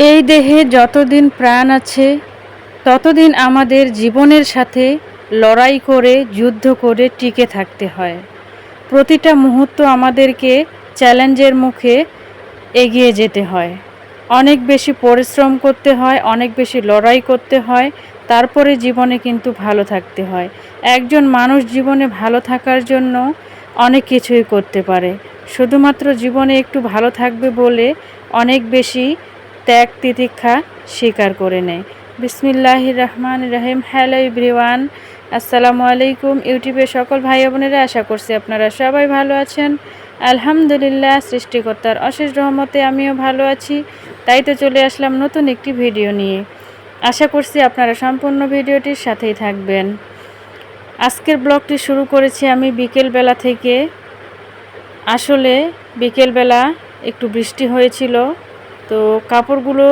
এই দেহে যতদিন প্রাণ আছে, ততদিন আমাদের জীবনের সাথে লড়াই করে, যুদ্ধ করে টিকে থাকতে হয়। প্রতিটা মুহূর্ত আমাদেরকে চ্যালেঞ্জের মুখে এগিয়ে যেতে হয়। অনেক বেশি পরিশ্রম করতে হয়, অনেক বেশি লড়াই করতে হয়, তারপরে জীবনে কিন্তু ভালো থাকতে হয়। একজন মানুষ জীবনে ভালো থাকার জন্য অনেক কিছুই করতে পারে। শুধুমাত্র জীবনে একটু ভালো থাকবে বলে অনেক বেশি ত্যাগ তিতিক্ষা স্বীকার করে নেয়। বিসমিল্লাহ রহমান রহিম। হ্যালো ইব্রিওয়ান আসসালামু আলাইকুম ইউটিউবের সকল ভাই বোনেরা, আশা করছি আপনারা সবাই ভালো আছেন। আলহামদুলিল্লাহ, সৃষ্টিকর্তার অশেষ রহমতে আমিও ভালো আছি। তাই তো চলে আসলাম নতুন একটি ভিডিও নিয়ে। আশা করছি আপনারা সম্পূর্ণ ভিডিওটির সাথেই থাকবেন। আজকের ব্লগটি শুরু করেছি আমি বিকেলবেলা থেকে। আসলে বিকেলবেলা একটু বৃষ্টি হয়েছিল। তো কাপড়গুলো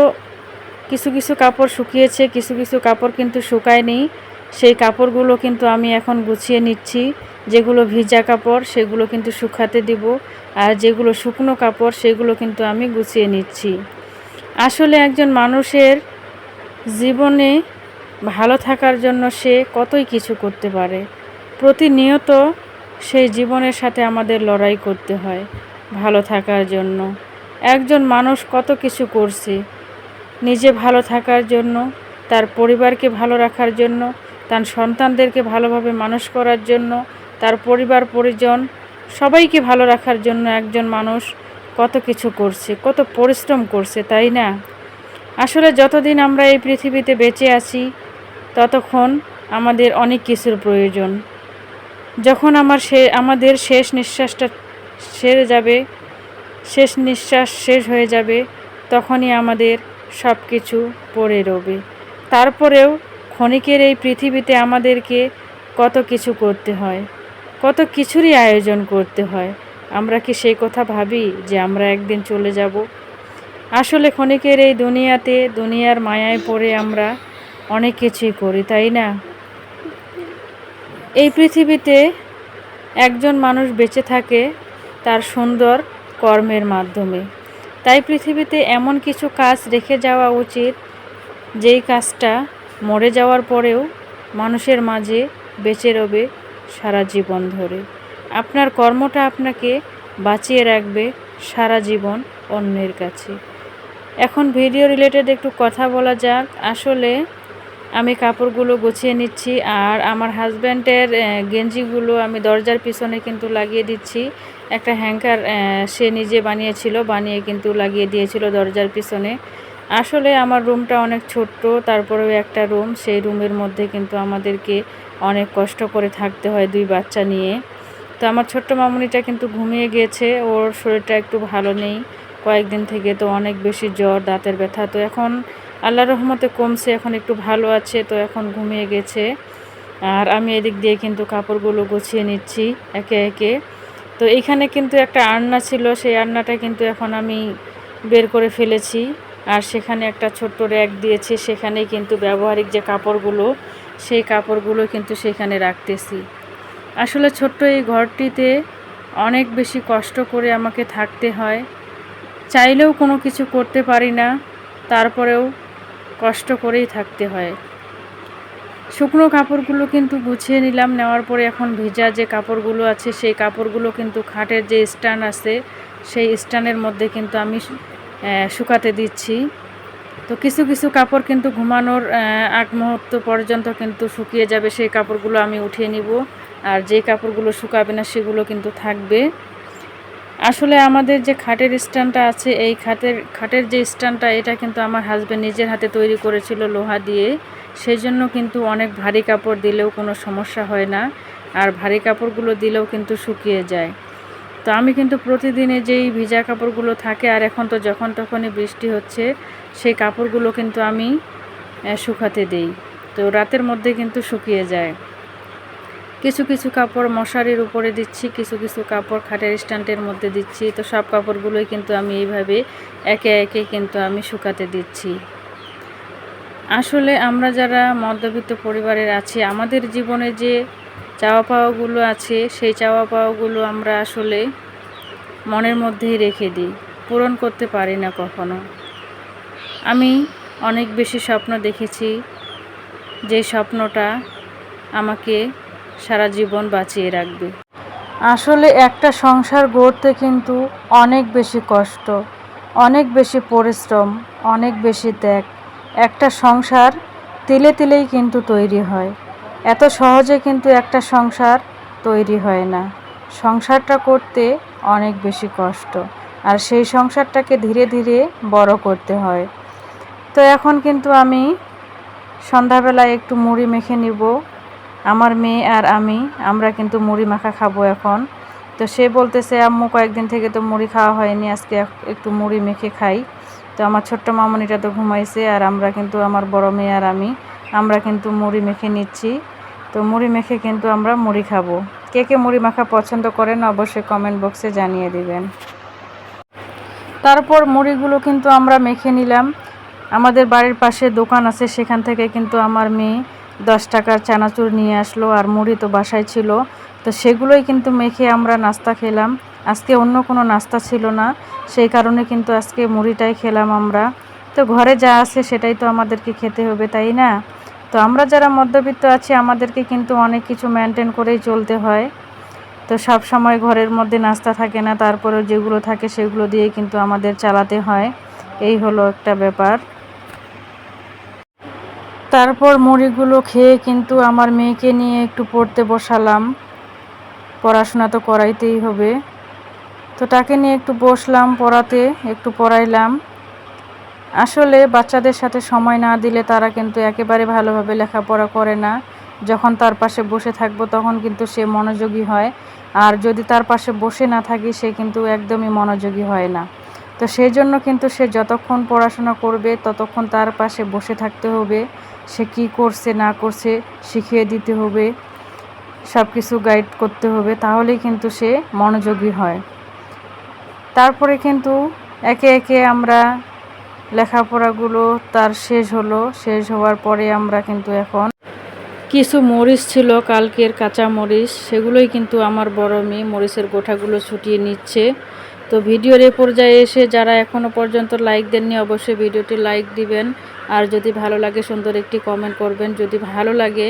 কিছু কিছু কাপড় শুকিয়েছে, কিছু কিছু কাপড় কিন্তু শুকায়নি। সেই কাপড়গুলো কিন্তু আমি এখন গুছিয়ে নিচ্ছি। যেগুলো ভিজা কাপড়, সেগুলো কিন্তু শুকাতে দিব। আর যেগুলো শুকনো কাপড়, সেগুলো কিন্তু আমি গুছিয়ে নিচ্ছি। আসলে একজন মানুষের জীবনে ভালো থাকার জন্য সে কতই কিছু করতে পারে। প্রতিনিয়ত সেই জীবনের সাথে আমাদের লড়াই করতে হয় ভালো থাকার জন্য। একজন মানুষ কত কিছু করছে। নিজে ভালো থাকার জন্য, তার পরিবারকে ভালো রাখার জন্য, তার সন্তানদেরকে ভালোভাবে মানুষ করার জন্য, তার পরিবার, পরিজন, সবাইকে ভালো রাখার জন্য একজন মানুষ কত কিছু করছে, কত পরিশ্রম করছে, তাই না? আসলে যতদিন আমরা এই পৃথিবীতে বেঁচে আছি, ততক্ষণ আমাদের অনেক কিছুর প্রয়োজন। যখন আমার সে, আমাদের শেষ নিঃশ্বাসটা সেরে যাবে শেষ নিঃশ্বাস শেষ হয়ে যাবে, তখনই আমাদের সব কিছু পড়ে রবে। তারপরেও ক্ষণিকের এই পৃথিবীতে আমাদেরকে কত কিছু করতে হয়, কত কিছুরই আয়োজন করতে হয়। আমরা কি সেই কথা ভাবি যে আমরা একদিন চলে যাব? আসলে ক্ষণিকের এই দুনিয়াতে, দুনিয়ার মায়ায় পড়ে আমরা অনেক কিছুই করি, তাই না? এই পৃথিবীতে একজন মানুষ বেঁচে থাকে, তার সুন্দর কর্মের মাধ্যমে। তাই পৃথিবীতে এমন কিছু কাজ রেখে যাওয়া উচিত, যেই কাজটা মরে যাওয়ার পরেও মানুষের মাঝে বেঁচে রবে সারা জীবন ধরে। আপনার কর্মটা আপনাকে বাঁচিয়ে রাখবে সারা জীবন অন্যের কাছে। এখন ভিডিও রিলেটেড একটু কথা বলা যাক। আসলে আমি কাপড়গুলো গুছিয়ে নিচ্ছি আর আমার হাজব্যান্ডের গেঞ্জিগুলো আমি দরজার পিছনে কিন্তু লাগিয়ে দিচ্ছি। একটা হ্যাঙ্কার সে নিজে বানিয়েছিল, বানিয়ে কিন্তু লাগিয়ে দিয়েছিল দরজার পিছনে। আসলে আমার রুমটা অনেক ছোট্ট, তারপরেও একটা রুম, সেই রুমের মধ্যে কিন্তু আমাদেরকে অনেক কষ্ট করে থাকতে হয় দুই বাচ্চা নিয়ে। তো আমার ছোট্ট মামুনিটা কিন্তু ঘুমিয়ে গিয়েছে ওর শরীরটা একটু ভালো নেই। কয়েকদিন থেকে তো অনেক বেশি জ্বর, দাঁতের ব্যথা, তো এখন আল্লাহ রহমতে কমছে, এখন একটু ভালো আছে, তো এখন ঘুমিয়ে গেছে। আর আমি এদিক দিয়ে কিন্তু কাপড়গুলো গুছিয়ে নিচ্ছি, একে একে। তো এইখানে কিন্তু একটা আন্না ছিল, সেই আন্নাটা কিন্তু এখন আমি বের করে ফেলেছি। আর সেখানে একটা ছোট্ট র্যাক দিয়েছি, সেখানেই কিন্তু ব্যবহারিক যে কাপড়গুলো, সেই কাপড়গুলো কিন্তু সেখানে রাখতেছি। আসলে ছোট্ট এই ঘরটিতে অনেক বেশি কষ্ট করে আমাকে থাকতে হয়। চাইলেও কোনো কিছু করতে পারি না, তারপরেও কষ্ট করেই থাকতে হয়। শুকনো কাপড়গুলো কিন্তু গুছিয়ে নিলাম। নেওয়ার পরে এখন ভেজা যে কাপড়গুলো আছে, সেই কাপড়গুলো কিন্তু খাটের যে স্ট্যান্ড আছে, সেই স্ট্যান্ডের মধ্যে কিন্তু আমি শুকাতে দিচ্ছি। তো কিছু কিছু কাপড় কিন্তু ঘুমানোর আগ মুহূর্ত পর্যন্ত কিন্তু শুকিয়ে যাবে। সেই কাপড়গুলো আমি উঠিয়ে নিব। আর যে কাপড়গুলো শুকাবে না, সেগুলো কিন্তু থাকবে। আসলে আমাদের যে খাটের স্ট্যান্ডটা আছে, এই খাটের খাটের যে স্ট্যান্ডটা, এটা কিন্তু আমার হাজব্যান্ড নিজের হাতে তৈরি করেছিল লোহা দিয়ে। সেই জন্য কিন্তু অনেক ভারী কাপড় দিলেও কোনো সমস্যা হয় না। আর ভারী কাপড়গুলো দিলেও কিন্তু শুকিয়ে যায়। তো আমি কিন্তু প্রতিদিনে যেই ভিজা কাপড়গুলো থাকে, আর এখন তো যখন তখনই বৃষ্টি হচ্ছে, সেই কাপড়গুলো কিন্তু আমি শুকাতে দেই। তো রাতের মধ্যে কিন্তু শুকিয়ে যায়। কিছু কিছু কাপড় মশারির উপরে দিচ্ছি, কিছু কিছু কাপড় খাটের স্ট্যান্ডের মধ্যে দিচ্ছি। তো সব কাপড়গুলোই কিন্তু আমি এইভাবে একে একে কিন্তু আমি শুকাতে দিচ্ছি। আসলে আমরা যারা মধ্যবিত্ত পরিবারের আছি, আমাদের জীবনে যে চাওয়া পাওয়াগুলো আছে, সেই চাওয়া পাওয়াগুলো আমরা আসলে মনের মধ্যেই রেখে দিই, পূরণ করতে পারি না কখনো। আমি অনেক বেশি স্বপ্ন দেখেছি, যে স্বপ্নটা আমাকে সারা জীবন বাঁচিয়ে রাখবে। আসলে একটা সংসার গড়তে কিন্তু অনেক বেশি কষ্ট, অনেক বেশি পরিশ্রম, অনেক বেশি ত্যাগ। একটা সংসার তিলে তিলেই কিন্তু তৈরি হয়। এত সহজে কিন্তু একটা সংসার তৈরি হয় না। সংসারটা করতে অনেক বেশি কষ্ট, আর সেই সংসারটাকে ধীরে ধীরে বড় করতে হয়। তো এখন কিন্তু আমি সন্ধ্যাবেলায় একটু মুড়ি মেখে নিব। আমার মেয়ে আর আমি, আমরা কিন্তু মুড়ি মাখা খাব এখন। তো সে বলতেছে, আম্মু, কয়েকদিন থেকে তো মুড়ি খাওয়া হয়নি, আজকে একটু মুড়ি মেখে খাই। তো আমার ছোট্ট মামনিটা তো ঘুমাইছে আর আমরা কিন্তু, আমার বড় মেয়ে আর আমি, আমরা কিন্তু মুড়ি মেখে নিচ্ছি। তো মুড়ি মেখে কিন্তু আমরা মুড়ি খাব। কে কে মুড়ি মাখা পছন্দ করেন, অবশ্যই কমেন্ট বক্সে জানিয়ে দিবেন। তারপর মুড়িগুলো কিন্তু আমরা মেখে নিলাম। আমাদের বাড়ির পাশে দোকান আছে, সেখান থেকে কিন্তু আমার মেয়ে দশ টাকার চানাচুর নিয়ে আসলো আর মুড়ি তো বাসায় ছিল। তো সেগুলোই কিন্তু মেখে আমরা নাস্তা খেলাম। আজকে অন্য কোনো নাস্তা ছিল না, সেই কারণে কিন্তু আজকে মুড়িটাই খেলাম আমরা। তো ঘরে যা আছে সেটাই তো আমাদেরকে খেতে হবে, তাই না? তো আমরা যারা মধ্যবিত্ত আছি, আমাদেরকে কিন্তু অনেক কিছু মেনটেন করেই চলতে হয়। তো সব সময় ঘরের মধ্যে নাস্তা থাকে না, তারপরেও যেগুলো থাকে সেগুলো দিয়ে কিন্তু আমাদের চালাতে হয়। এই হলো একটা ব্যাপার। তারপর মুড়িগুলো খেয়ে কিন্তু আমার মেয়েকে নিয়ে একটু পড়তে বসালাম। পড়াশোনা তো করাইতেই হবে। তো তাকে নিয়ে একটু বসলাম পড়াতে, একটু পড়াইলাম। আসলে বাচ্চাদের সাথে সময় না দিলে তারা কিন্তু একেবারে ভালোভাবে লেখাপড়া করে না। যখন তার পাশে বসে থাকব তখন কিন্তু সে মনোযোগী হয়। আর যদি তার পাশে বসে না থাকি সে কিন্তু একদমই মনোযোগী হয় না। তো সেই জন্য কিন্তু সে যতক্ষণ পড়াশোনা করবে ততক্ষণ তার পাশে বসে থাকতে হবে। সে কি করছে, না করছে, শিখিয়ে দিতে হবে সব কিছু গাইড করতে হবে, তাহলেই কিন্তু সে মনোযোগী হয়। তারপরে কিন্তু একে একে আমরা লেখাপড়াগুলো তার শেষ হলো, শেষ হওয়ার পরে আমরা কিন্তু এখন কিছু মরিচ ছিল, কালকের কাঁচা মরিচ, সেগুলোই কিন্তু আমার বড় মেয়ে মরিচের গোঠাগুলো ছুটিয়ে নিচ্ছে। তো ভিডিওর এ পর্যায়ে এসে যারা এখনও পর্যন্ত লাইক দেননি, অবশ্যই ভিডিওটি লাইক দিবেন। আর যদি ভালো লাগে সুন্দর একটি কমেন্ট করবেন। যদি ভালো লাগে,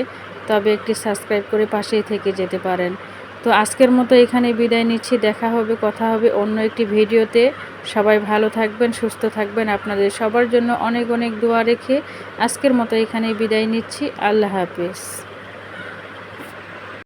তবে একটি সাবস্ক্রাইব করে পাশেই থেকে যেতে পারেন। তো আজকের মতো এখানে বিদায় নিচ্ছি। দেখা হবে, কথা হবে অন্য একটি ভিডিওতে। সবাই ভালো থাকবেন, সুস্থ থাকবেন। আপনাদের সবার জন্য অনেক অনেক দোয়া রেখে আজকের মতো এখানে বিদায় নিচ্ছি। আল্লাহ হাফেজ।